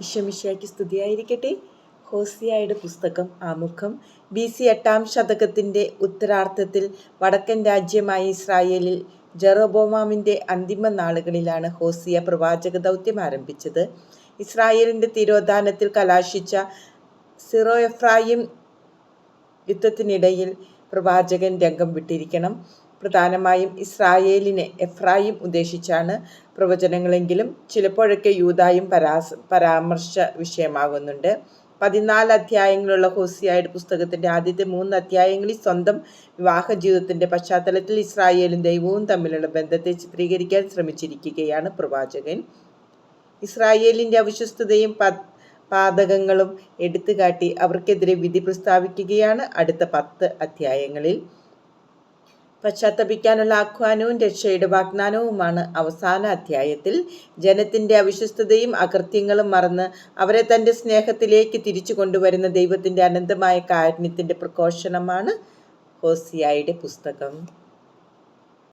ഇഷമിഷയ്ക്ക് സ്തുതിയായിരിക്കട്ടെ. ഹോസിയായുടെ പുസ്തകം ആമുഖം. ബി സി എട്ടാം ശതകത്തിന്റെ ഉത്തരാർത്ഥത്തിൽ വടക്കൻ രാജ്യമായ ഇസ്രായേലിൽ ജെറോബോമാമിന്റെ അന്തിമ നാളുകളിലാണ് ഹോസിയ പ്രവാചക ദൗത്യം ആരംഭിച്ചത്. ഇസ്രായേലിന്റെ തിരോധാനത്തിൽ കലാശിച്ച സിറോ എഫ്രായിം യുദ്ധത്തിനിടയിൽ പ്രവാചകൻ രംഗം വിട്ടിരിക്കണം. പ്രധാനമായും ഇസ്രായേലിനെ എഫ്രായിം ഉദ്ദേശിച്ചാണ് പ്രവചനങ്ങളെങ്കിലും ചിലപ്പോഴൊക്കെ യൂതായും പരാസ് പരാമർശ വിഷയമാകുന്നുണ്ട്. പതിനാല് അധ്യായങ്ങളുള്ള ഹോസിയായുടെ പുസ്തകത്തിന്റെ ആദ്യത്തെ മൂന്ന് അധ്യായങ്ങളിൽ സ്വന്തം വിവാഹ ജീവിതത്തിന്റെ പശ്ചാത്തലത്തിൽ ഇസ്രായേലും ദൈവവും തമ്മിലുള്ള ബന്ധത്തെ ചിത്രീകരിക്കാൻ ശ്രമിച്ചിരിക്കുകയാണ് പ്രവാചകൻ. ഇസ്രായേലിന്റെ അവിശ്വസ്തതയും പാതകങ്ങളും എടുത്തുകാട്ടി അവർക്കെതിരെ വിധി പ്രസ്താവിക്കുകയാണ് അടുത്ത പത്ത് അധ്യായങ്ങളിൽ. പശ്ചാത്തപിക്കാനുള്ള ആഹ്വാനവും രക്ഷയുടെ വാഗ്ദാനവുമാണ് അവസാന അധ്യായത്തിൽ. ജനത്തിന്റെ അവിശ്വസ്തതയും അകൃത്യങ്ങളും മറന്ന് അവരെ തന്റെ സ്നേഹത്തിലേക്ക് തിരിച്ചു കൊണ്ടുവരുന്ന ദൈവത്തിന്റെ അനന്തമായ കാരുണ്യത്തിന്റെ പ്രകോഷണമാണ് ഹോസിയായുടെ പുസ്തകം.